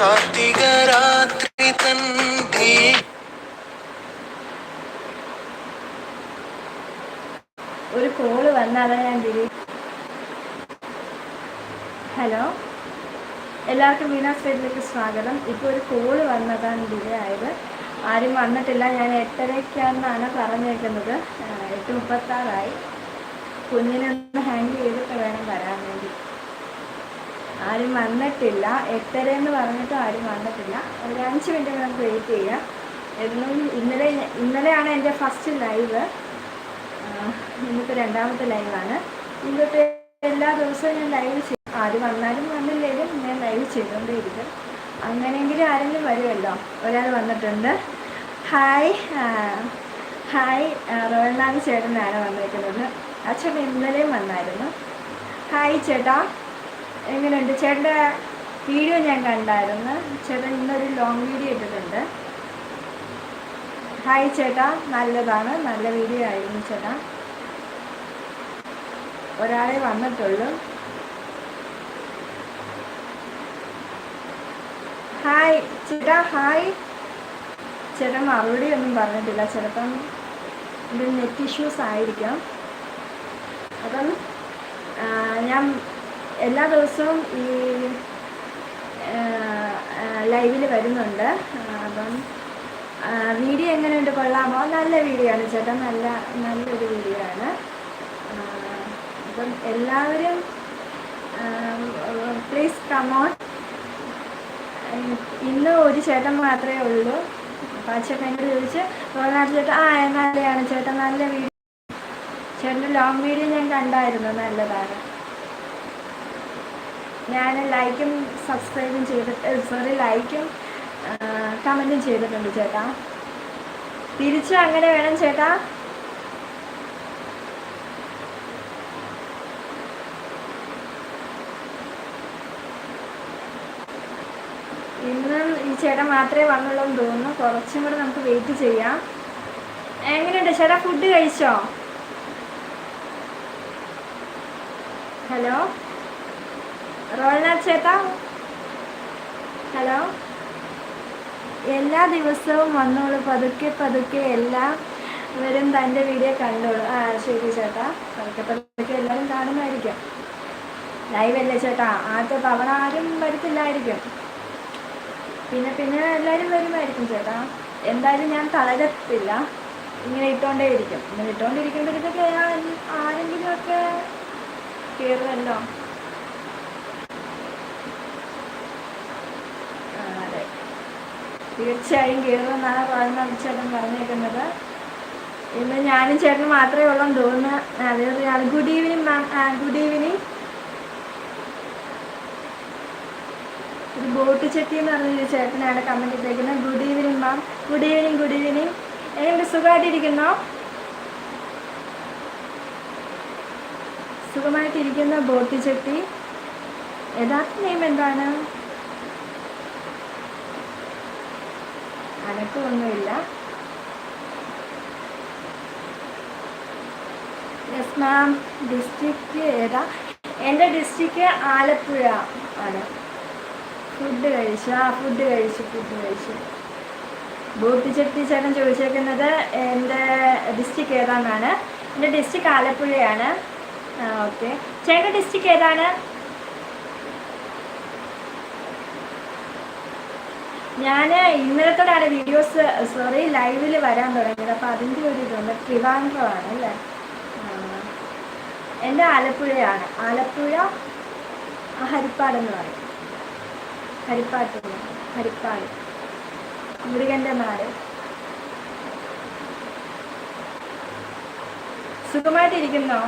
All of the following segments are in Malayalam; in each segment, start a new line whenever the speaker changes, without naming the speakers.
കാർത്തിക രാത്രി തൻ തീ.
ഒരു കോൾ വന്നാലാ ഞാൻ ഹലോ? എല്ലാവർക്കും വീണാ സ്റ്റേറ്റിലേക്ക് സ്വാഗതം. ഇപ്പോൾ ഒരു കോൾ വന്നതാണ് ഡിലേ ആയത്. ആരും വന്നിട്ടില്ല. ഞാൻ എട്ടരയ്ക്കാണെന്നാണ് പറഞ്ഞേക്കുന്നത്. എട്ട് മുപ്പത്താറായി. കുഞ്ഞിനൊന്ന് ഹാൻഡിൽ ചെയ്തിട്ട് വേണം വരാൻ വേണ്ടി. ആരും വന്നിട്ടില്ല. എട്ടര എന്ന് പറഞ്ഞിട്ടും ആരും വന്നിട്ടില്ല. ഒരു അഞ്ച് മിനിറ്റ് നമുക്ക് വെയിറ്റ് ചെയ്യാം. എന്നും ഇന്നലെ ഇന്നലെയാണ് എന്റെ ഫസ്റ്റ് ലൈവ് ഇന്നിപ്പോൾ രണ്ടാമത്തെ ലൈവാണ് ഇന്നത്തെ എല്ലാ ദിവസവും ഞാൻ ലൈവ് ചെയ്യും. ആര് വന്നാലും വന്നില്ലെങ്കിലും ഞാൻ ലൈവ് ചെയ്തുകൊണ്ടേയിരിക്കും. അങ്ങനെയെങ്കിലും ആരെങ്കിലും വരുമല്ലോ? ഒരാൾ വന്നിട്ടുണ്ട്. ഹായ് ഹായ് റോയൽനാഥ് ചേട്ടനാണ് വന്നിരിക്കുന്നത് അച്ഛൻ ഇന്നലെയും വന്നായിരുന്നു. ഹായ് ചേട്ടാ. എങ്ങനെയുണ്ട്? ചേട്ടന്റെ വീഡിയോ ഞാൻ കണ്ടായിരുന്നു. ചേട്ടൻ ഇന്നൊരു ലോങ് വീഡിയോ ഇട്ടിട്ടുണ്ട്. ഹായ് ചേട്ടാ നല്ലതാണ്. നല്ല വീഡിയോ ആയിരുന്നു ചേട്ടാ. ഒരാളെ വന്നിട്ടുള്ളൂ. ഹായ് ചേട്ടാ ഹായ് ചേട്ടൻ മറുപടി ഒന്നും പറഞ്ഞിട്ടില്ല. ചിലപ്പം ഇത് നെറ്റ് ഇഷ്യൂസ് ആയിരിക്കാം. അപ്പം ഞാൻ എല്ലാ ദിവസവും ഈ ലൈവിൽ വരുന്നുണ്ട്. അപ്പം വീഡിയോ എങ്ങനെയുണ്ട് കൊള്ളാമോ? നല്ല വീഡിയോ ആണ് ചേട്ടാ. നല്ല നല്ലൊരു വീഡിയോ ആണ്. അപ്പം എല്ലാവരും പ്ലീസ് കമോൺ ഇന്ന് ഒരു ചേട്ടൻ മാത്രമേ ഉള്ളൂ. അപ്പം ആ ചേട്ടൻ എന്നോട് ചോദിച്ച് റോനാഥ് ചേട്ടൻ ആ നല്ലതാണ് ചേട്ടൻ നല്ല വീഡിയോ. ചേട്ടന്റെ ലോങ് വീഡിയോ ഞാൻ കണ്ടായിരുന്നു. നല്ലതാണ്. ഞാൻ ലൈക്കും സബ്സ്ക്രൈബും ചെയ്തിട്ട് സോറി ലൈക്കും കമന്റും ചെയ്തിട്ടുണ്ട് ചേട്ടാ. തിരിച്ചു അങ്ങനെ വേണം ചേട്ടാ. ഇന്ന് ഈ ചേട്ടൻ മാത്രമേ വന്നുള്ളൂ എന്ന് തോന്നുന്നു. കുറച്ചും കൂടെ നമുക്ക് വെയിറ്റ് ചെയ്യാം. എങ്ങനെയുണ്ട് ചേട്ടാ? ഫുഡ് കഴിച്ചോ? ഹലോ റോൾനാഥ് ചേട്ടാ? ഹലോ? എല്ലാ ദിവസവും വന്നോളൂ. പതുക്കെ പതുക്കെ എല്ലാം വരും. തന്റെ വീഡിയോ കണ്ടോളൂ. ആ ശരി ചേട്ടാ. പതുക്കെ പതുക്കെ എല്ലാവരും കാണുമായിരിക്കും ലൈവല്ലേ ചേട്ടാ? ആദ്യത്തെ തവണ ആരും വരത്തില്ലായിരിക്കും. പിന്നെ പിന്നെ എല്ലാവരും വരുമായിരിക്കും ചേട്ടാ. എന്തായാലും ഞാൻ തളരത്തില്ല. ഇങ്ങനെ ഇട്ടുകൊണ്ടേയിരിക്കും ഇങ്ങനെ ഇട്ടുകൊണ്ടിരിക്കുമ്പോഴത്തേക്ക് ആരെങ്കിലുമൊക്കെ കയറുമല്ലോ ആ, അതെ തീർച്ചയായും കയറുമെന്നാണ് പറയുന്നത് ചേട്ടൻ പറഞ്ഞേക്കുന്നത്. ഇന്ന് ഞാനും ചേട്ടനും മാത്രമേ ഉള്ളൂ തോന്നുന്നു. അതേറിയാണ് good evening ma'am good evening ഒരു ബോട്ട് ചെട്ടി എന്ന് പറഞ്ഞൊരു ചേട്ടനാണ് കമന്റ് ഇട്ടേക്കുന്നത് good evening ma'am good evening good evening എങ്ങനെ സുഖമായിട്ടിരിക്കുന്നോ? സുഖമായിട്ടിരിക്കുന്ന ബോട്ട് ചെട്ടി യഥാർത്ഥ നെയിം അനക്കമൊന്നുമില്ല യെസ് മാം ഡിസ്ട്രിക്റ്റ് ഏതാ? എന്റെ ഡിസ്ട്രിക്റ്റ് ആലപ്പുഴ ആണ്. ഫുഡ് കഴിച്ചു. ആ ഫുഡ് കഴിച്ചു ഫുഡ് കഴിച്ചു. ബോട്ടി ചെട്ടി ചേട്ടൻ ചോദിച്ചേക്കുന്നത് എന്റെ ഡിസ്ട്രിക്ട് ഏതാണെന്നാണ് എന്റെ ഡിസ്ട്രിക്ട് ആലപ്പുഴയാണ്. ഓക്കെ ചേട്ടന്റെ ഡിസ്ട്രിക്ട് ഏതാണ്? ഞാൻ ഇന്നലത്തോടാണ് വീഡിയോസ് സോറി ലൈവിൽ വരാൻ തുടങ്ങിയത്. അപ്പോൾ അതിന്റെ ഒരു ഇതുണ്ട്. ട്രിവാൻഡ്രമാണ് അല്ലേ. എന്റെ ആലപ്പുഴയാണ്. ആലപ്പുഴ ഹരിപ്പാട് എന്ന് പറയും. ഹരിപ്പാട്ട് ഹരിപ്പാട്. മുരുകന്റെ നാട്. സുഖമായിട്ടിരിക്കുന്നോ?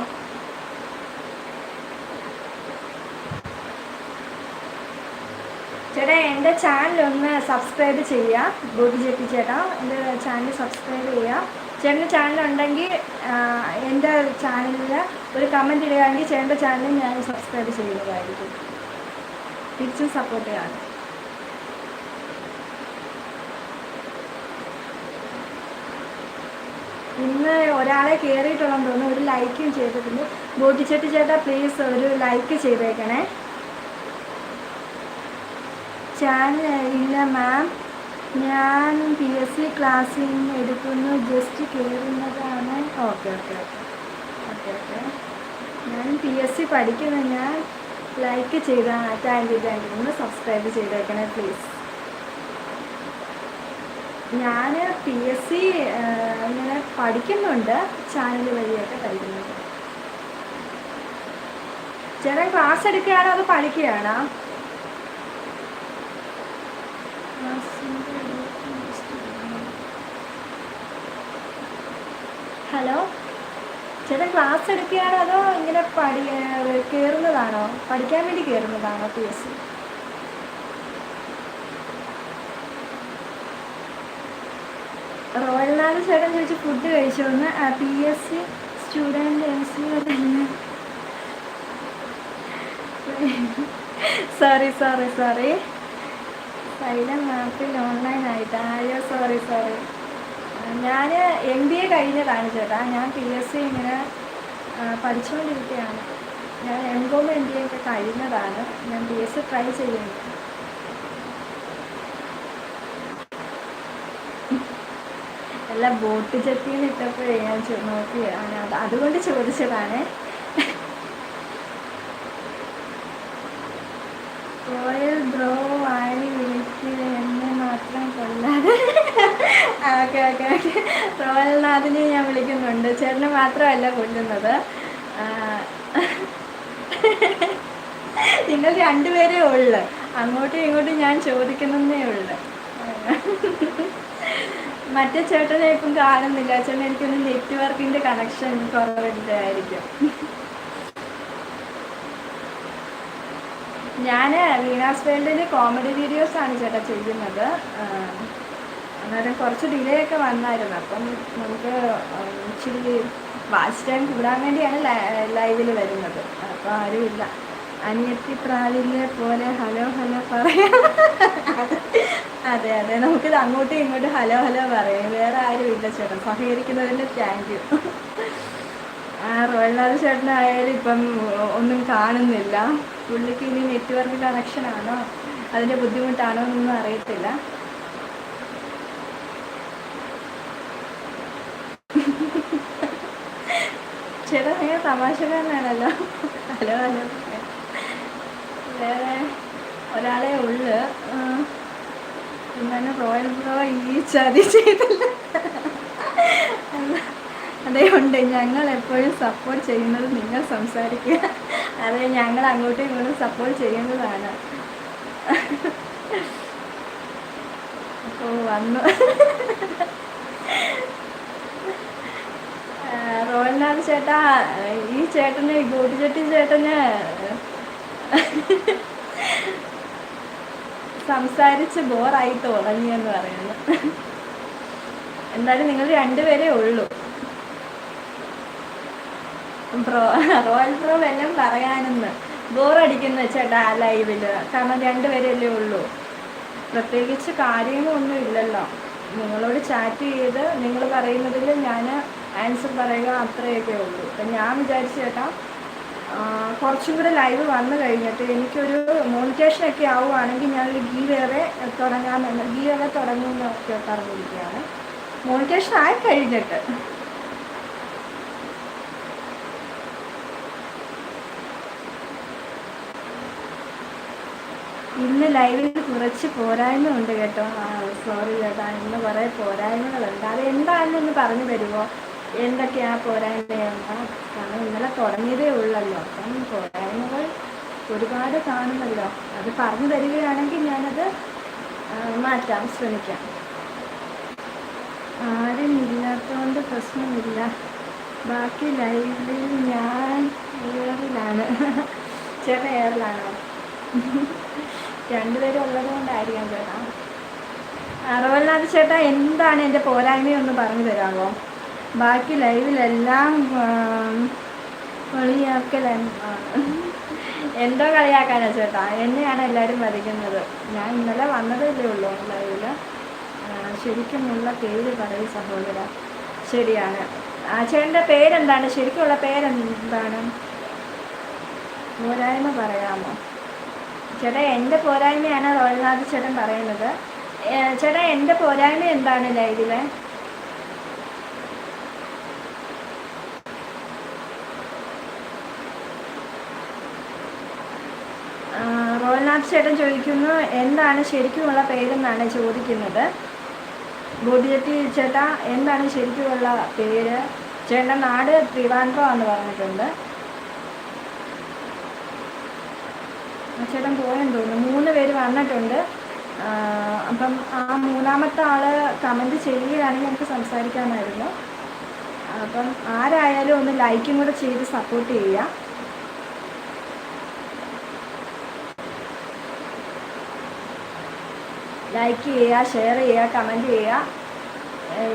ചേട്ടാ എന്റെ ചാനൽ ഒന്ന് സബ്സ്ക്രൈബ് ചെയ്യുക. ബോബി ജെപ്പി ചേട്ടാ എന്റെ ചാനൽ സബ്സ്ക്രൈബ് ചെയ്യുക. ചേട്ടന്റെ ചാനൽ ഉണ്ടെങ്കിൽ എന്റെ ചാനലിൽ ഒരു കമന്റ് ഇടുകയാണെങ്കിൽ ചേട്ടന്റെ ചാനൽ ഞാൻ സബ്സ്ക്രൈബ് ചെയ്യുന്നതായിരിക്കും. തിരിച്ചും സപ്പോർട്ട് ചെയ്യാണ്. ഇന്ന് ഒരാളെ കയറിയിട്ടുണ്ടെന്ന് തോന്നുന്നു. ഒരു ലൈക്കും ചെയ്തിട്ടുണ്ട്. ബോട്ടിച്ചേട്ടി ചേട്ടാ പ്ലീസ് ഒരു ലൈക്ക് ചെയ്തേക്കണേ. ചാനൽ ഇല്ല മാം ഞാൻ പി എസ് സി ക്ലാസ്സിൽ നിന്ന് എടുക്കുന്നു just കയറുന്നതാണ് okay okay okay okay okay ഞാൻ പി എസ് സി പഠിക്കുന്ന ഞാൻ ലൈക്ക് ചെയ്താൽ താങ്ക് യു താങ്ക് യു ഒന്ന് സബ്സ്ക്രൈബ് ചെയ്തേക്കണേ പ്ലീസ് ഞാൻ പി എസ് സി ഇങ്ങനെ പഠിക്കുന്നുണ്ട് ചാനൽ വഴിയൊക്കെ പഠിക്കുന്നുണ്ട് ചേട്ടൻ ക്ലാസ് എടുക്കുകയാണോ അത് പഠിക്കുകയാണോ? ഹലോ? ചേട്ടൻ ക്ലാസ് എടുക്കുകയാണോ അതോ ഇങ്ങനെ പഠി കയറുന്നതാണോ പഠിക്കാൻ വേണ്ടി കയറുന്നതാണോ പി എസ് സി? റോയൽ നാല് ചേട്ടൻ ചോദിച്ച് ഫുഡ് കഴിച്ചു? ഒന്ന് P S C student M C തന്നെ. സോറി സോറി സോറി സൈലം മാപ്പിൽ ഓൺലൈൻ ആയിട്ട്. അയ്യോ സോറി സോറി ഞാൻ എം ബി എ കഴിഞ്ഞതാണ് ചേട്ടാ. ഞാൻ പി എസ് സി ഇങ്ങനെ പഠിച്ചുകൊണ്ടിരിക്കുകയാണ് ഞാൻ M Com M B A ഒക്കെ കഴിഞ്ഞതാണ്. ഞാൻ പി എസ് സി ട്രൈ ചെയ്യുന്നു അല്ല ബോട്ട് ചട്ടിയിൽ ഇട്ടപ്പോഴേ ഞാൻ നോക്കി അത് അതുകൊണ്ട് ചോദിച്ചതാണ്. റോയൽ ബ്രോ ആയി കൊല്ലാതെ. Okay okay okay. റോയൽ നാഥിനെ ഞാൻ വിളിക്കുന്നുണ്ട്. ചേട്ടന് മാത്രമല്ല കൊല്ലുന്നത്. നിങ്ങൾ രണ്ടുപേരേ ഉള്ളു. അങ്ങോട്ടും ഇങ്ങോട്ടും ഞാൻ ചോദിക്കുന്നതേ ഉള്ളു. മറ്റേ ചേട്ടനെ ഇപ്പം കാണുന്നില്ല. ചേട്ടൻ എനിക്കൊന്ന് നെറ്റ്വർക്കിന്റെ കണക്ഷൻ കുറവുണ്ടായിരിക്കും ഞാൻ വീണാസ് വേൾഡിൽ കോമഡി വീഡിയോസ് ആണ് ചേട്ടാ ചെയ്യുന്നത്. അന്നേരം കുറച്ച് ഡിലേ ഒക്കെ വന്നായിരുന്നു. അപ്പം നമുക്ക് ഇച്ചിരി വാച്ച് ടൈം കൂടാൻ വേണ്ടിയാണ് ലൈവിൽ വരുന്നത്. അപ്പോൾ ആരുമില്ല അനിയത്തി പ്രാവിലെ പോലെ ഹലോ ഹലോ പറയാം. അതെ അതെ. നമുക്കിത് അങ്ങോട്ടും ഇങ്ങോട്ടും ഹലോ ഹലോ പറയാം. വേറെ ആരും ഇല്ല ചേട്ടൻ സഹകരിക്കുന്നതിന് താങ്ക് യു റോയൽനാഥ് ചേട്ടനായാലും ഇപ്പം ഒന്നും കാണുന്നില്ല. പുള്ളിക്ക് ഇനി നെറ്റ്വർക്ക് കണക്ഷനാണോ അതിന്റെ ബുദ്ധിമുട്ടാണോ എന്നൊന്നും അറിയത്തില്ല. ചേട്ടാ ഭയങ്കര തമാശക്കാരനാണല്ലോ. Hello hello. വേറെ ഒരാളെ ഉള്ളു. എന്നാലും റോയൽ ബ്രോ ഈ ചതി ചെയ്തില്ല. അതെ ഉണ്ട് ഞങ്ങൾ എപ്പോഴും സപ്പോർട്ട് ചെയ്യുന്നത് നിങ്ങൾ സംസാരിക്കുക. അതെ ഞങ്ങൾ അങ്ങോട്ടും ഇങ്ങോട്ടും സപ്പോർട്ട് ചെയ്യുന്നതാണ്. അപ്പോൾ വന്നു. റോയൽനാഥ് ചേട്ടാ ഈ ചേട്ടന് ഗോപിചെട്ടി ചേട്ടന് സംസാരിച്ച് ബോറായി തുടങ്ങിയെന്ന് പറയുന്നു. എന്തായാലും നിങ്ങൾ രണ്ടുപേരേ ഉള്ളൂ. ബ്രോ റോയൽ പ്രോ വല്ലതും പറയാനെന്ന്. ബോറടിക്കുന്ന ചേട്ടാ ആ ലൈവിൽ കാരണം രണ്ടുപേരല്ലേ ഉള്ളൂ. പ്രത്യേകിച്ച് കാര്യങ്ങളൊന്നും ഇല്ലല്ലോ നിങ്ങളോട് ചാറ്റ് ചെയ്ത് നിങ്ങൾ പറയുന്നതിൽ ഞാൻ ആൻസർ പറയുക അത്രയൊക്കെ ഉള്ളൂ. അപ്പം ഞാൻ വിചാരിച്ചു ചേട്ടാ കുറച്ചും കൂടെ ലൈവ് വന്നു കഴിഞ്ഞിട്ട് എനിക്കൊരു മോണിറ്റേഷൻ ഒക്കെ ആവുകയാണെങ്കിൽ ഞാനൊരു ഗീ വേറെ തുടങ്ങാമെന്ന് ഗീ വേറെ തുടങ്ങുമെന്നൊക്കെ പറഞ്ഞിരിക്കുകയാണ്. മോണിറ്റേഷൻ ആയി കഴിഞ്ഞിട്ട് ഇന്ന് ലൈവിൽ കുറച്ച് പോരായ്മ ഉണ്ട് കേട്ടോ. സോറി ചേട്ടാ. ഇന്ന് കുറേ പോരായ്മകളുണ്ട്. അത് എന്താണെന്ന് ഒന്ന് പറഞ്ഞു തരുമോ എന്തൊക്കെയാ പോരായ്മയാണ് കാരണം ഇന്നലെ തുടങ്ങിയതേ ഉള്ളല്ലോ. അപ്പം പോരായ്മകൾ ഒരുപാട് കാണുമല്ലോ. അത് പറഞ്ഞു തരികയാണെങ്കിൽ ഞാനത് മാറ്റാൻ ശ്രമിക്കാം. ആരും ഇല്ലാത്തതുകൊണ്ട് പ്രശ്നമില്ല. ബാക്കി ലൈവിൽ ഞാൻ എയറിലാണ് ചേട്ടൻ എയറിലാണോ രണ്ടുപേരും ഉള്ളത് കൊണ്ടായിരിക്കാം ചേട്ടാ അറവല്ലാതെ ചേട്ടാ എന്താണ് എന്റെ പോരായ്മയൊന്ന് പറഞ്ഞു തരാമോ? ബാക്കി ലൈവിലെല്ലാം കളിയാക്കലാണ് എന്തോ കളിയാക്കാനാ ചേട്ടാ. എന്നെയാണ് എല്ലാവരും വരയ്ക്കുന്നത് ഞാൻ ഇന്നലെ വന്നതല്ലേ ഉള്ളൂ ലൈവിൽ ശരിക്കുമുള്ള പേര് പറയും സഹോദര. ശരിയാണ്. ആ ചേട്ടന്റെ പേരെന്താണ്? ശരിക്കുള്ള പേരെന്താണ്? പോരായ്മ പറയാമോ? ചേട്ടാ എന്റെ പോരായ്മയാണ് റോയൽനാഥ് ചേട്ടൻ പറയുന്നത്. ചേട്ടാ എന്റെ പോരായ്മ എന്താണ് ലൈവിലെ? റോയൽനാഥ് ചേട്ടൻ ചോദിക്കുന്നു എന്താണ് ശരിക്കുമുള്ള പേരെന്നാണ് ചോദിക്കുന്നത്. ബോഡിജെട്ടി ചേട്ടാ എന്താണ് ശരിക്കുമുള്ള പേര്? ചേട്ടന്റെ നാട് ത്രിവാൻഡ്രോ എന്ന് പറഞ്ഞിട്ടുണ്ട്. ചേട്ടൻ പോയെന്ന് തോന്നുന്നു. മൂന്ന് പേര് വന്നിട്ടുണ്ട്. അപ്പം ആ മൂന്നാമത്തെ ആൾ കമന്റ് ചെയ്യുകയാണെങ്കിൽ നമുക്ക് സംസാരിക്കാമായിരുന്നു. അപ്പം ആരായാലും ഒന്ന് ലൈക്കും കൂടെ ചെയ്ത് സപ്പോർട്ട് ചെയ്യുക. ലൈക്ക് ചെയ്യുക ഷെയർ ചെയ്യുക കമന്റ് ചെയ്യുക.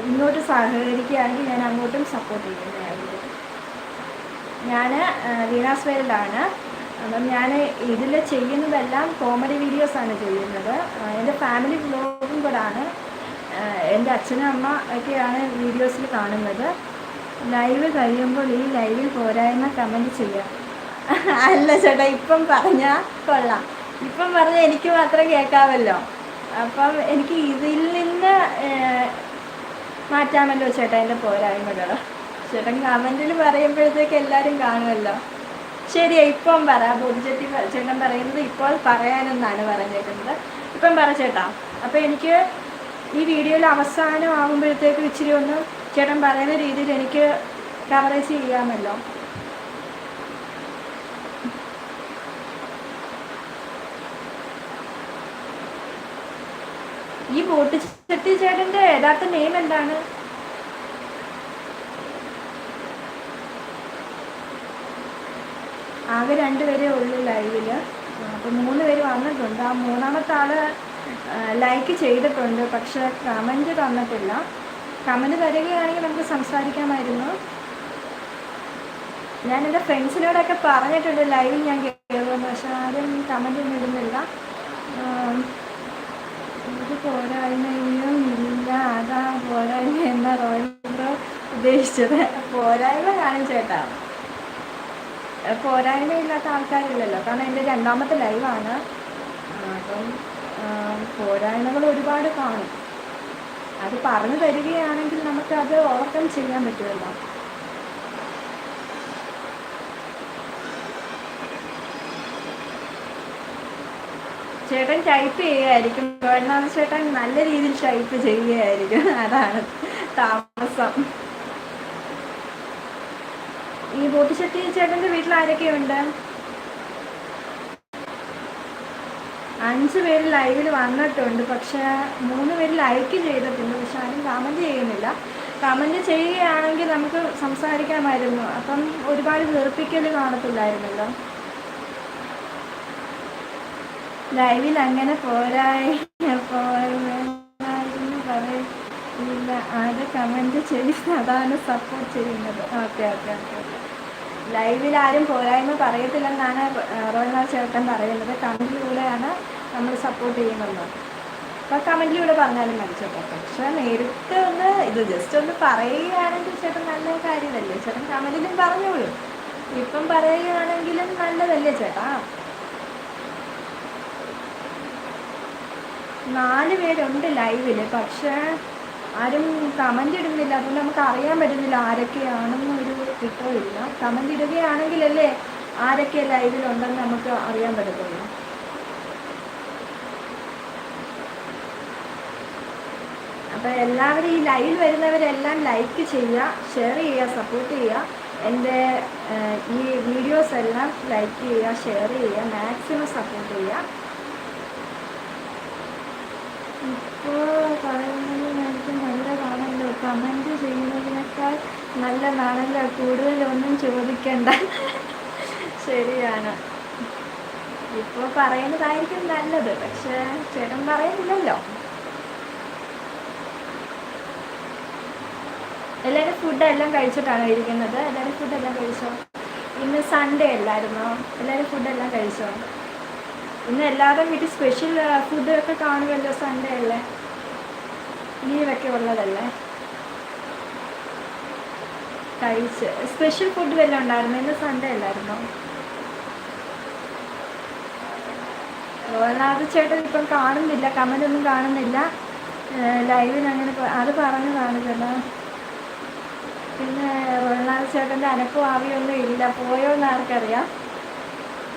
ഇങ്ങോട്ട് സഹകരിക്കുകയാണെങ്കിൽ ഞാൻ അങ്ങോട്ടും സപ്പോർട്ട് ചെയ്യുന്നതായിരിക്കും ഞാൻ വീണാസ് വേലിലാണ് അപ്പം ഞാൻ ഇതിൽ ചെയ്യുന്നതെല്ലാം കോമഡി വീഡിയോസാണ് ചെയ്യുന്നത്. എന്റെ ഫാമിലി വ്ലോഗും കൂടെ ആണ് എന്റെ അച്ഛനും അമ്മ ഒക്കെയാണ് വീഡിയോസിൽ കാണുന്നത്. ലൈവ് കഴിയുമ്പോൾ ഈ ലൈവിൽ പോരായ്മ കമന്റ് ചെയ്യാം. അല്ല ചേട്ടാ ഇപ്പം പറഞ്ഞാൽ കൊള്ളാം. ഇപ്പം പറഞ്ഞാൽ എനിക്ക് മാത്രം കേൾക്കാമല്ലോ. അപ്പം എനിക്ക് ഇതിൽ നിന്ന് മാറ്റാമല്ലോ ചേട്ടാ എന്റെ പോരായ്മകൾ. ചേട്ടൻ കമന്റിൽ പറയുമ്പോഴത്തേക്ക് എല്ലാവരും കാണുമല്ലോ. ശരിയാ ഇപ്പം പറ. ബോധിച്ചെട്ടി ചേട്ടൻ പറയുന്നത് ഇപ്പോൾ പറയാനെന്നാണ് പറഞ്ഞേക്കുന്നത്. ഇപ്പം പറ ചേട്ടാ. അപ്പം എനിക്ക് ഈ വീഡിയോയിൽ അവസാനം ആകുമ്പോഴത്തേക്ക് ഇച്ചിരി ഒന്ന് ചേട്ടൻ പറയുന്ന രീതിയിൽ എനിക്ക് കവറേജ് ചെയ്യാമല്ലോ. ഈ ബോട്ട് ചെട്ടി ചേട്ടന്റെ യഥാർത്ഥ നെയിം എന്താണ്? ആകെ രണ്ട് പേരേ ഉള്ളൂ ലൈവിൽ അപ്പോൾ മൂന്ന് പേര് വന്നിട്ടുണ്ട്. ആ മൂന്നാമത്തെ ആൾ ലൈക്ക് ചെയ്തിട്ടുണ്ട് പക്ഷെ കമന്റ് തന്നിട്ടില്ല. കമന്റ് തരികയാണെങ്കിൽ നമുക്ക് സംസാരിക്കാമായിരുന്നു. ഞാൻ എന്റെ ഫ്രണ്ട്സിനോടൊക്കെ പറഞ്ഞിട്ടുണ്ട് ലൈവിൽ ഞാൻ കയറുമെന്ന് പക്ഷെ ആരും കമന്റ് ഒന്നും ഇടുന്നില്ല. ഇത് പോരായ്മയും ഇല്ല അതാ പോരായ്മ എന്ന റോയൽ ഉദ്ദേശിച്ചത്. പോരായ്മ കാണിച്ചേട്ടാ പോരായ്മയില്ലാത്ത ആൾക്കാരില്ലല്ലോ. കാരണം എന്റെ രണ്ടാമത്തെ ലൈവാണ്. അപ്പം പോരായ്മകൾ ഒരുപാട് കാണും. അത് പറഞ്ഞു തരികയാണെങ്കിൽ നമുക്ക് അത് ഓവർകം ചെയ്യാൻ പറ്റുമല്ലോ. ചേട്ടൻ ടൈപ്പ് ചെയ്യുകയായിരിക്കും. ഗവൺമെന്റ് ചേട്ടൻ നല്ല രീതിയിൽ ടൈപ്പ് ചെയ്യുകയായിരിക്കും. അതാണ് താമസം. ഈ ബോട്ടിശെട്ടി ചേട്ടന്റെ വീട്ടിൽ ആരൊക്കെയുണ്ട് അഞ്ച് പേര് ലൈവിൽ വന്നിട്ടുണ്ട്. പക്ഷെ മൂന്ന് പേര് ലൈക്ക് ചെയ്തിട്ടുണ്ട് പക്ഷെ ആരും കമന്റ് ചെയ്യുന്നില്ല. കമന്റ് ചെയ്യുകയാണെങ്കിൽ നമുക്ക് സംസാരിക്കാമായിരുന്നു. അപ്പം ഒരുപാട് വെറുപ്പിക്കൽ കാണത്തില്ലായിരുന്നല്ലോ. ലൈവിൽ അങ്ങനെ പോരായി. പോരായിരുന്നു പറയില്ല ആരെ കമന്റ് ചെയ്ത് അതാണ് സപ്പോർട്ട് ചെയ്യുന്നത് ഓക്കെ ഓക്കെ ഓക്കെ. ലൈവിൽ ആരും പോരായ്മ പറയത്തില്ലെന്നാണ് റോയൽ ചേട്ടൻ പറയുന്നത്. കമന്റിലൂടെയാണ് നമ്മൾ സപ്പോർട്ട് ചെയ്യുന്നത്. അപ്പോൾ കമന്റിലൂടെ പറഞ്ഞാലും മതി ചേട്ടാ. പക്ഷേ നേരിട്ട് ഒന്ന് ഇത് ജസ്റ്റ് ഒന്ന് പറയുകയാണെങ്കിൽ ചേട്ടൻ നല്ല കാര്യമല്ലേ? ചേട്ടൻ കമന്റിലും പറഞ്ഞോളൂ. ഇപ്പം പറയുകയാണെങ്കിലും നല്ലതല്ലേ ചേട്ടാ? നാല് പേരുണ്ട് ലൈവിൽ പക്ഷേ ആരും കമന്റ് ഇടുന്നില്ല. അതുകൊണ്ട് നമുക്ക് അറിയാൻ പറ്റുന്നില്ല ആരൊക്കെയാണെന്ന് ഒരു കിട്ടുമില്ല കമന്റ് ഇടുകയാണെങ്കിലല്ലേ ആരൊക്കെ ലൈവിലുണ്ടെന്ന് നമുക്ക് അറിയാൻ പറ്റത്തുള്ളൂ. അപ്പോൾ എല്ലാവരും ഈ ലൈവിൽ വരുന്നവരെല്ലാം ലൈക്ക് ചെയ്യുക ഷെയർ ചെയ്യുക സപ്പോർട്ട് ചെയ്യുക. എന്റെ ഈ വീഡിയോസ് എല്ലാം ലൈക്ക് ചെയ്യുക ഷെയർ ചെയ്യുക മാക്സിമം സപ്പോർട്ട് ചെയ്യുക. ഇപ്പോൾ പറയുന്നത് കമന്റ് ചെയ്യുന്നതിനേക്കാൾ നല്ലതാണല്ലോ കൂടുതലൊന്നും ചോദിക്കണ്ട. ശരിയാണ്. ഇപ്പോൾ പറയുന്നതായിരിക്കും നല്ലത് പക്ഷേ ചേട്ടൻ പറയുന്നില്ലല്ലോ. എല്ലാവരും ഫുഡെല്ലാം കഴിച്ചിട്ടാണോ ഇരിക്കുന്നത്? എല്ലാവരും ഫുഡെല്ലാം കഴിച്ചോ? ഇന്ന് സൺഡേ അല്ലായിരുന്നോ? എല്ലാവരും ഫുഡെല്ലാം കഴിച്ചോ? ഇന്ന് എല്ലാവരും വീട്ടിൽ സ്പെഷ്യൽ ഫുഡൊക്കെ കാണുമല്ലോ സൺഡേ അല്ലേ? ലീവൊക്കെ ഉള്ളതല്ലേ? കഴിച്ച്. സ്പെഷ്യൽ ഫുഡ് വല്ലതും ഉണ്ടായിരുന്നു? ഇന്ന് സൺഡേ അല്ലായിരുന്നോ? റോനാഥ് ചേട്ടൻ ഇപ്പം കാണുന്നില്ല കമന്റ് ഒന്നും കാണുന്നില്ല. ലൈവിൽ അങ്ങനെ അത് പറഞ്ഞു ചേട്ടാ പിന്നെ റോനാഥ് ചേട്ടന്റെ അനക്കും ആവിയൊന്നും ഇല്ല. പോയോ എന്ന് ആർക്കറിയാം.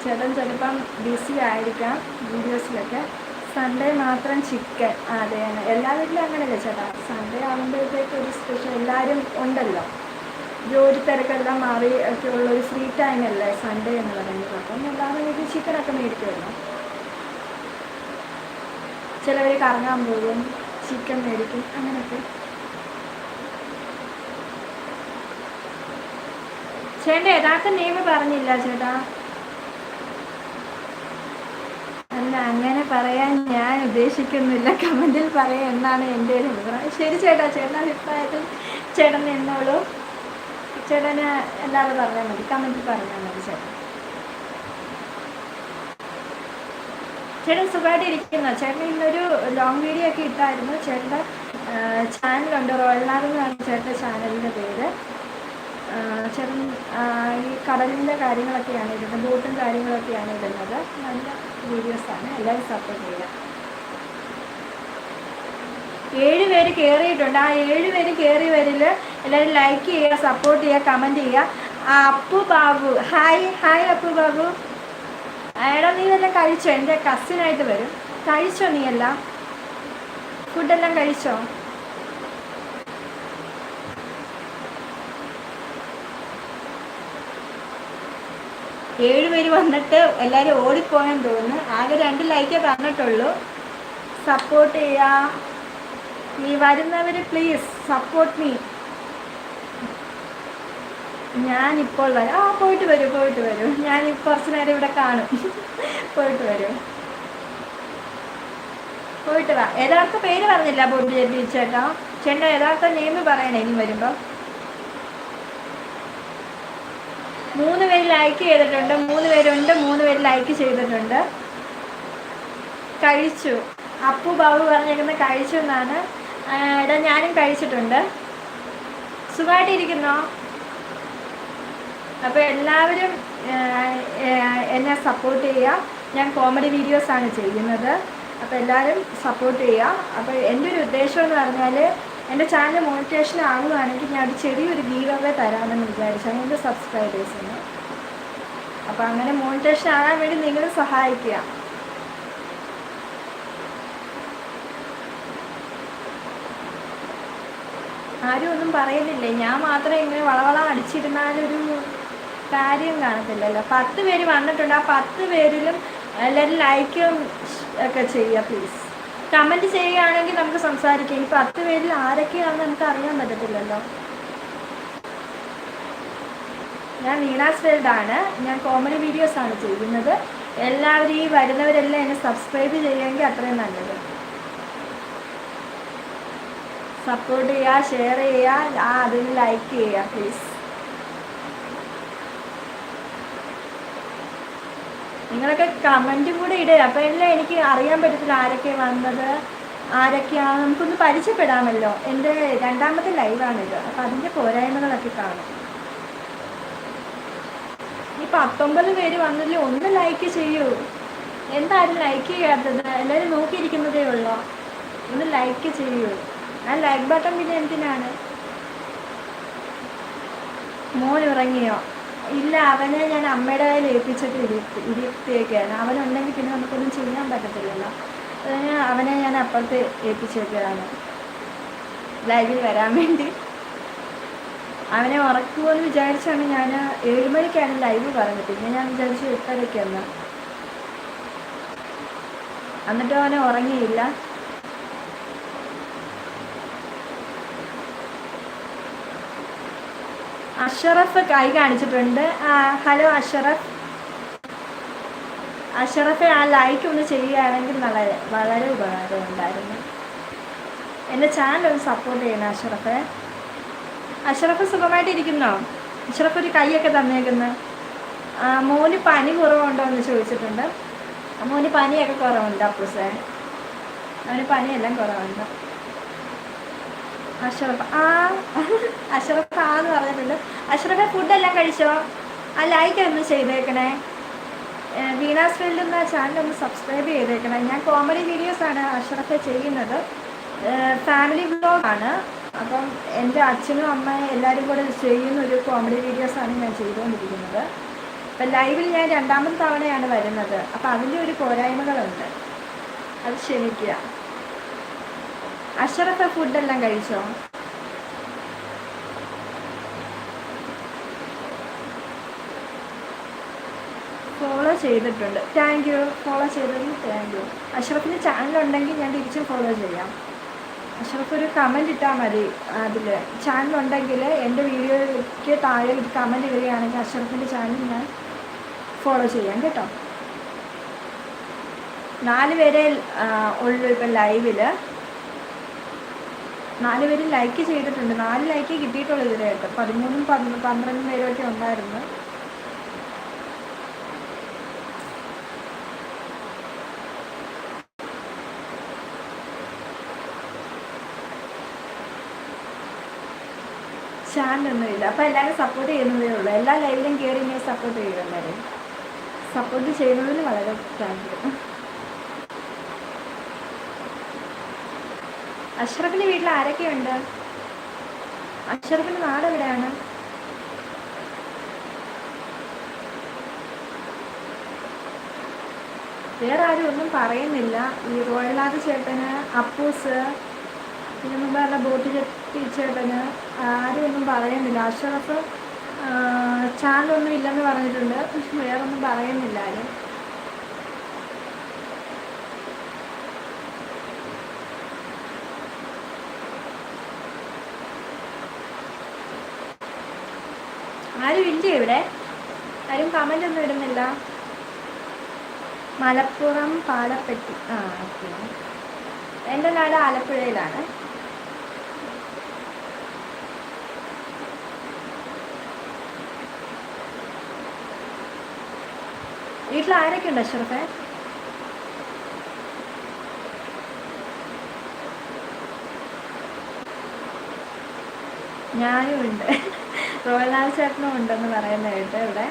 ചേട്ടൻ ചിലപ്പം ബിസി ആയിരിക്കാം വീഡിയോസിലൊക്കെ. സൺഡേ മാത്രം ചിക്കൻ അതെ എല്ലാ വീട്ടിലും അങ്ങനെയല്ലേ ചേട്ടാ? സൺഡേ ആകുമ്പോഴത്തേക്ക് ഒരു സ്പെഷ്യൽ എല്ലാവരും ഉണ്ടല്ലോ. ജോലി തിരക്കെല്ലാം മാറി ഒക്കെ ഉള്ള ഒരു ഫ്രീ ടൈം അല്ലേ? സൺഡേ എന്ന് പറയുന്നത്. അപ്പം എല്ലാവരും വീട്ടിൽ ചിക്കനൊക്കെ മേടിക്കുമല്ലോ ചിലവർ കറങ്ങാൻ പോകും ചിക്കൻ മേടിക്കും അങ്ങനെയൊക്കെ. ചേട്ടൻ യഥാർത്ഥ നെയ്മ് പറഞ്ഞില്ല ചേട്ടാ. അല്ല അങ്ങനെ പറയാൻ ഞാൻ ഉദ്ദേശിക്കുന്നില്ല. കമന്റിൽ പറയാം എന്നാണ് എന്റെ ഒരു അഭിപ്രായം. ശരി ചേട്ടാ ചേട്ടന്റെ അഭിപ്രായത്തിൽ ചേട്ടൻ എന്നോളൂ ചേട്ടന് എല്ലാവരും പറഞ്ഞാൽ മതി. കമന്റിൽ പറഞ്ഞാൽ മതി ചേട്ടൻ. ചേട്ടൻ സുഖമായിട്ട് ഇരിക്കുന്നു ചേട്ടൻ ഇന്നൊരു ലോങ് വീഡിയോ ഒക്കെ ഇട്ടായിരുന്നു. ചേട്ടന്റെ ചാനലുണ്ട് റോയലാർ എന്നാണ് ചേട്ടന്റെ ചാനലിന്റെ പേര്. ചേട്ടൻ ഈ കടലിന്റെ കാര്യങ്ങളൊക്കെയാണ് ഇടുന്നത്. ബോട്ടും കാര്യങ്ങളൊക്കെയാണ് ഇടുന്നത്. നല്ല വീഡിയോസാണ് എല്ലാവരും സപ്പോർട്ട് ചെയ്യുക. ഏഴ് പേര് കയറിയിട്ടുണ്ട് ആ ഏഴ് പേര് കയറിയവരിൽ എല്ലാവരും ലൈക്ക് ചെയ്യുക സപ്പോർട്ട് ചെയ്യുക കമന്റ് ചെയ്യുക. Appu Babu. Hi hi Appu Babu. എടാ നീ എല്ലാം കഴിച്ചോ? എന്റെ കസിനായിട്ട് വരും. കഴിച്ചോ നീ എല്ലാം? ഫുഡെല്ലാം കഴിച്ചോ? ഏഴുപേര് വന്നിട്ട് എല്ലാവരും ഓടിപ്പോയെന്ന് തോന്നുന്നു. ആകെ രണ്ട് ലൈക്കേ തന്നിട്ടുള്ളൂ സപ്പോർട്ട് ചെയ്യാ. നീ വരുന്നവർ പ്ലീസ് സപ്പോർട്ട് മീ ഞാനിപ്പോൾ വരാം. ആ പോയിട്ട് വരൂ പോയിട്ട് വരൂ. ഞാൻ കുറച്ച് നേരം ഇവിടെ കാണും. പോയിട്ട് വരൂ. പോയിട്ട് വാ. യഥാർത്ഥ പേര് പറഞ്ഞില്ല ബോബി ജെബി ചേട്ടാ. ചേട്ടന്റെ യഥാർത്ഥ നെയിം പറയണേ ഇനി വരുമ്പോൾ മൂന്ന് പേര് ലൈക്ക് ചെയ്തിട്ടുണ്ട്. മൂന്ന് പേരുണ്ട് മൂന്ന് പേര് ലൈക്ക് ചെയ്തിട്ടുണ്ട്. കഴിച്ചു. അപ്പു ബാബു പറഞ്ഞിരിക്കുന്നത് കഴിച്ചു എന്നാണ്. എടാ ഞാനും കഴിച്ചിട്ടുണ്ട്. സുഖമായിട്ടിരിക്കുന്നോ? അപ്പോൾ എല്ലാവരും എന്നെ സപ്പോർട്ട് ചെയ്യുക. ഞാൻ കോമഡി വീഡിയോസാണ് ചെയ്യുന്നത്. അപ്പോൾ എല്ലാവരും സപ്പോർട്ട് ചെയ്യുക. അപ്പോൾ എന്റെ ഒരു ഉദ്ദേശം എന്ന് പറഞ്ഞാൽ എന്റെ ചാനൽ മോണിറ്റേഷൻ ആകുകയാണെങ്കിൽ ഞാൻ ഒരു ചെറിയൊരു ഗീവ് അവേ തരാമെന്ന് വിചാരിച്ചാണ് എന്റെ സബ്സ്ക്രൈബേഴ്സിന് അപ്പോൾ അങ്ങനെ മോണിറ്റേഷൻ ആകാൻ വേണ്ടി നിങ്ങൾ സഹായിക്കുക. ആരും ഒന്നും പറയുന്നില്ലേ? ഞാൻ മാത്രം ഇങ്ങനെ വളവള അടിച്ചിരുന്നാലൊരു കാര്യം കാണത്തില്ലല്ലോ. പത്ത് പേര് വന്നിട്ടുണ്ട്. ആ പത്ത് പേരിലും എല്ലാവരും ലൈക്കും ഒക്കെ ചെയ്യുക പ്ലീസ് കമന്റ് ചെയ്യുകയാണെങ്കിൽ നമുക്ക് സംസാരിക്കാം. ഈ പത്ത് പേരിൽ ആരൊക്കെയാണെന്ന് നമുക്ക് അറിയാൻ പറ്റത്തില്ലല്ലോ. ഞാൻ വീണാസ് വേൾഡ് ആണ് ഞാൻ കോമഡി വീഡിയോസ് ആണ് ചെയ്യുന്നത്. എല്ലാവരും ഈ വരുന്നവരെല്ലാം എന്നെ സബ്സ്ക്രൈബ് ചെയ്യുമെങ്കിൽ അത്രയും നല്ലത്. സപ്പോർട്ട് ചെയ്യുക ഷെയർ ചെയ്യുക ആ അതിന് ലൈക്ക് ചെയ്യുക പ്ലീസ് നിങ്ങളൊക്കെ കമന്റും കൂടെ ഇടുക അപ്പോൾ എല്ലാം എനിക്ക് അറിയാൻ പറ്റത്തില്ല ആരൊക്കെ വന്നത് ആരൊക്കെയാണ്. നമുക്കൊന്ന് പരിചയപ്പെടാമല്ലോ. എന്റെ രണ്ടാമത്തെ ലൈവാണിത് അപ്പോൾ അതിന്റെ പോരായ്മകളൊക്കെ കാണും. ഈ പത്തൊമ്പത് പേര് വന്നതിൽ ഒന്ന് ലൈക്ക് ചെയ്യൂ. എന്തായാലും ലൈക്ക് ചെയ്യാത്തത് എല്ലാവരും നോക്കിയിരിക്കുന്നതേ ഉള്ളോ. ഒന്ന് ലൈക്ക് ചെയ്യൂ. ആ ലൈക്ക് ബട്ടൺ പിന്നെ എന്തിനാണ്? മോൻ ഉറങ്ങിയോ? ഇല്ല അവനെ ഞാൻ അമ്മയുടെ കയ്യിൽ ഏൽപ്പിച്ചിട്ട് ഇരുത്തി ഇരുത്തിയേക്കാണ്. അവനുണ്ടെങ്കിൽ പിന്നെ നമുക്കൊന്നും ചെയ്യാൻ പറ്റത്തില്ലല്ലോ. അതിന് അവനെ ഞാൻ അപ്പുറത്ത് ഏൽപ്പിച്ചേക്കാണ്. ലൈവിൽ വരാൻ വേണ്ടി. അവനെ ഉറക്കുമെന്ന് വിചാരിച്ചാണ് ഞാൻ ഏഴുമണിക്കാണ് ലൈവ് പറഞ്ഞത്. പിന്നെ ഞാൻ വിചാരിച്ചു എട്ടരയ്ക്കെന്ന് എന്നിട്ടും അവനെ ഉറങ്ങിയില്ല. അഷറഫ് കൈ കാണിച്ചിട്ടുണ്ട്. ഹലോ അഷറഫ്. അഷറഫെ ആ ലൈക്ക് ഒന്ന് ചെയ്യുകയാണെങ്കിൽ വളരെ വളരെ ഉപകാരം ഉണ്ടായിരുന്നു. എന്റെ ചാനൽ ഒന്ന് സപ്പോർട്ട് ചെയ്യണം അഷറഫെ. അഷറഫ് സുഖമായിട്ടിരിക്കുന്നോ? അഷറഫ് ഒരു കൈയൊക്കെ തന്നേക്കുന്നു. മോന് പനി കുറവുണ്ടോ എന്ന് ചോദിച്ചിട്ടുണ്ട്. മോന് പനിയൊക്കെ കുറവുണ്ട് അപ്പൂസേ അവന് പനിയെല്ലാം കുറവുണ്ട്. അഷറഫ്. ആ അഷറഫ് ആ എന്ന് പറഞ്ഞിട്ടുണ്ട്. അഷറഫെ ഫുഡെല്ലാം കഴിച്ചോ? ആ ലൈക്ക് ഒന്ന് ചെയ്തേക്കണേ. വീണാസ് ഫീൽഡ് എന്ന ചാനൽ ഒന്ന് സബ്സ്ക്രൈബ് ചെയ്തേക്കണേ. ഞാൻ കോമഡി വീഡിയോസാണ് അഷറഫ് ചെയ്യുന്നത്. ഫാമിലി വ്ലോഗാണ് അപ്പം എന്റെ അച്ഛനും അമ്മയും എല്ലാവരും കൂടെ ചെയ്യുന്ന ഒരു കോമഡി വീഡിയോസാണ് ഞാൻ ചെയ്തുകൊണ്ടിരിക്കുന്നത്. അപ്പം ലൈവിൽ ഞാൻ രണ്ടാമത്തെ തവണയാണ് വരുന്നത്. അപ്പം അതിന്റെ ഒരു പോരായ്മകളുണ്ട്. അത് ക്ഷമിക്കുക. അഷറഫ് ഫുഡെല്ലാം കഴിച്ചോ? ഫോളോ ചെയ്തിട്ടുണ്ട്. താങ്ക് യു ഫോളോ ചെയ്തതിന് താങ്ക് യു അഷറഫിന് ചാനൽ ഉണ്ടെങ്കിൽ ഞാൻ തിരിച്ചും ഫോളോ ചെയ്യാം. അഷറഫ് ഒരു കമന്റ് ഇട്ടാൽ മതി അതിൽ ചാനൽ ഉണ്ടെങ്കിൽ എന്റെ വീഡിയോയ്ക്ക് താഴെ ഒരു കമന്റ് ഇടുകയാണെങ്കിൽ അഷറഫിന്റെ ചാനൽ ഞാൻ ഫോളോ ചെയ്യാം കേട്ടോ. നാല് പേരെ ഉള്ളൂ ഇപ്പം ലൈവിൽ നാല് പേര് ലൈക്ക് ചെയ്തിട്ടുണ്ട്. നാല് ലൈക്ക് കിട്ടിയിട്ടുള്ളൂ ഇതിനായിട്ട് പതിമൂന്നും പന്ത്ര- പന്ത്രണ്ടും പേരൊക്കെ ഉണ്ടായിരുന്നു. ചാനലൊന്നുമില്ല അപ്പം എല്ലാവരും സപ്പോർട്ട് ചെയ്യുന്നതേ ഉള്ളൂ. എല്ലാ ലൈവിലും കയറി ഇങ്ങനെ സപ്പോർട്ട് ചെയ്യുന്നവരെ സപ്പോർട്ട് ചെയ്യുന്നതിന് വളരെ താങ്ക് അഷ്റഫിന്റെ വീട്ടിൽ ആരൊക്കെയുണ്ട്? അഷ്റഫിന്റെ നാട് എവിടെയാണ്? വേറെ ആരും ഒന്നും പറയുന്നില്ല. ഈ റോയലാദ് ചേട്ടന് അപ്പൂസ് പിന്നെ മുമ്പ് പറഞ്ഞ ബോട്ട് ചെത്തി ചേട്ടന് ആരും ഒന്നും പറയുന്നില്ല. അഷറഫ് ചാനലൊന്നും ഇല്ലെന്ന് പറഞ്ഞിട്ടുണ്ട്. വേറൊന്നും പറയുന്നില്ല ആരും. ആരും ഇല്ലേ ഇവിടെ? ആരും കമന്റ് ഒന്നും ഇടുന്നില്ല. മലപ്പുറം പാലപ്പെട്ടി. ആ ഓക്കെ എന്റെ നാട് ആലപ്പുഴയിലാണ്. വീട്ടിൽ ആരൊക്കെ ഉണ്ട് അഷറഫെ ഞാനും ഉണ്ട്. റോയൽനാഥ് ചേട്ടനും ഉണ്ടെന്ന് പറയുന്ന കേട്ട് ഇവിടെ.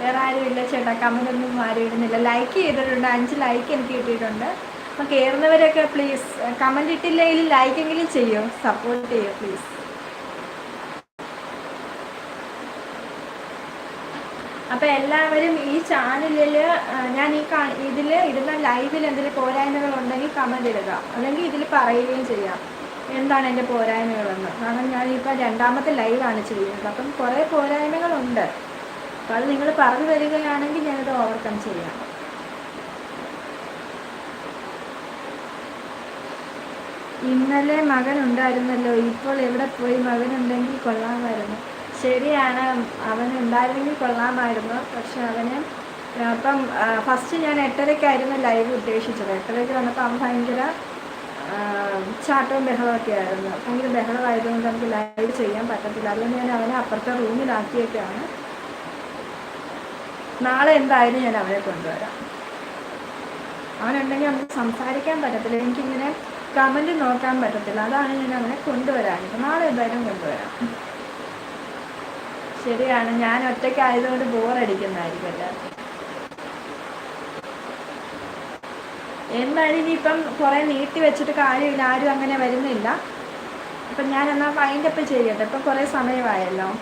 വേറെ ആരും ഇല്ല ചേട്ടാ കമന്റ് ഒന്നും ആരും ഇടുന്നില്ല. ലൈക്ക് ചെയ്തിട്ടുണ്ട്. അഞ്ച് ലൈക്ക് എനിക്ക് കിട്ടിയിട്ടുണ്ട്. അപ്പോൾ കയറുന്നവരൊക്കെ പ്ലീസ് കമന്റ് ഇട്ടില്ലെങ്കിൽ ലൈക്കെങ്കിലും ചെയ്യൂ. സപ്പോർട്ട് ചെയ്യൂ പ്ലീസ് അപ്പോൾ എല്ലാവരും ഈ ചാനലിൽ ഞാൻ ഈ കാ ഇതിൽ ഇടുന്ന ലൈവിൽ എന്തെങ്കിലും പോരായ്മകൾ ഉണ്ടെങ്കിൽ കമന്റ് ഇടുക. അല്ലെങ്കിൽ ഇതിൽ പറയുകയും ചെയ്യാം. എന്താണ് എന്റെ പോരായ്മകളെന്ന്? കാരണം ഞാനിപ്പോൾ രണ്ടാമത്തെ ലൈവാണ് ചെയ്യുന്നത്. അപ്പം കുറേ പോരായ്മകളുണ്ട്. അപ്പോൾ അത് നിങ്ങൾ പറഞ്ഞു തരികയാണെങ്കിൽ ഞാനത് ഓവർകം ചെയ്യാം. ഇന്നലെ മകൻ ഉണ്ടായിരുന്നല്ലോ. ഇപ്പോൾ എവിടെ പോയി? മകൻ മകനുണ്ടെങ്കിൽ കൊള്ളാമായിരുന്നു. ശരിയാണ് അവൻ ഉണ്ടായിരുന്നെങ്കിൽ കൊള്ളാമായിരുന്നു. പക്ഷെ അവന് അപ്പം ഫസ്റ്റ് ഞാൻ എട്ടരയ്ക്കായിരുന്നു ലൈവ് ഉദ്ദേശിച്ചത്. എട്ടരയ്ക്ക് വന്നപ്പോൾ അവൻ ഭയങ്കര ചാട്ടവും ബഹളമൊക്കെ ആയിരുന്നു. ഭയങ്കര ബഹളമായതുകൊണ്ട് നമുക്ക് ലൈവ് ചെയ്യാൻ പറ്റത്തില്ല. അതുകൊണ്ട് ഞാൻ അവനെ അപ്പുറത്തെ റൂമിലാക്കിയൊക്കെയാണ് നാളെ എന്തായാലും ഞാൻ അവനെ കൊണ്ടുവരാം. അവനുണ്ടെങ്കിൽ നമുക്ക് സംസാരിക്കാൻ പറ്റത്തില്ല. എനിക്കിങ്ങനെ കമന്റ് നോക്കാൻ പറ്റത്തില്ല. അതാണ് ഞാൻ അവനെ കൊണ്ടുവരാൻ നാളെ എന്തായാലും കൊണ്ടുവരാം. ശരിയാണ്. ഞാൻ ഒറ്റയ്ക്കായതുകൊണ്ട് ബോറടിക്കുന്നതായിരിക്കും എല്ലാവർക്കും. എന്നാലും ഇനിയിപ്പം കുറേ നീട്ടി വെച്ചിട്ട് കാര്യമില്ല ആരും അങ്ങനെ വരുന്നില്ല. അപ്പം ഞാൻ എന്നാൽ വൈൻഡപ്പ് ചെയ്യട്ടെ? ഇപ്പം കുറേ സമയമായല്ലോ.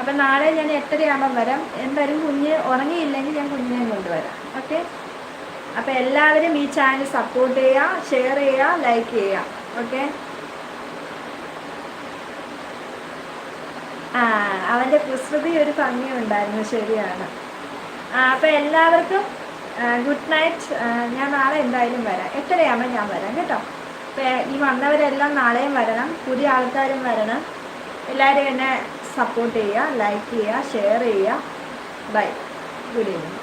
അപ്പം നാളെ ഞാൻ എട്ടരയാകുമ്പം വരാം. എന്തായാലും കുഞ്ഞ് ഉറങ്ങിയില്ലെങ്കിൽ ഞാൻ കുഞ്ഞിനെ കൊണ്ടുവരാം. ഓക്കെ? അപ്പം എല്ലാവരും ഈ ചാനൽ സപ്പോർട്ട് ചെയ്യുക ഷെയർ ചെയ്യുക ലൈക്ക് ചെയ്യുക. ഓക്കെ? ആ അവന്റെ കുസൃതി ഒരു ഭംഗിയുണ്ടായിരുന്നു. ശരിയാണ്. ആ അപ്പം എല്ലാവർക്കും ഗുഡ് നൈറ്റ് ഞാൻ നാളെ എന്തായാലും വരാം. എട്ടരയാകുമ്പോൾ ഞാൻ വരാം കേട്ടോ. ഈ വന്നവരെല്ലാം നാളെയും വരണം. പുതിയ ആൾക്കാരും വരണം. എല്ലാവരും എന്നെ സപ്പോർട്ട് ചെയ്യുക ലൈക്ക് ചെയ്യുക ഷെയർ ചെയ്യുക. Bye good evening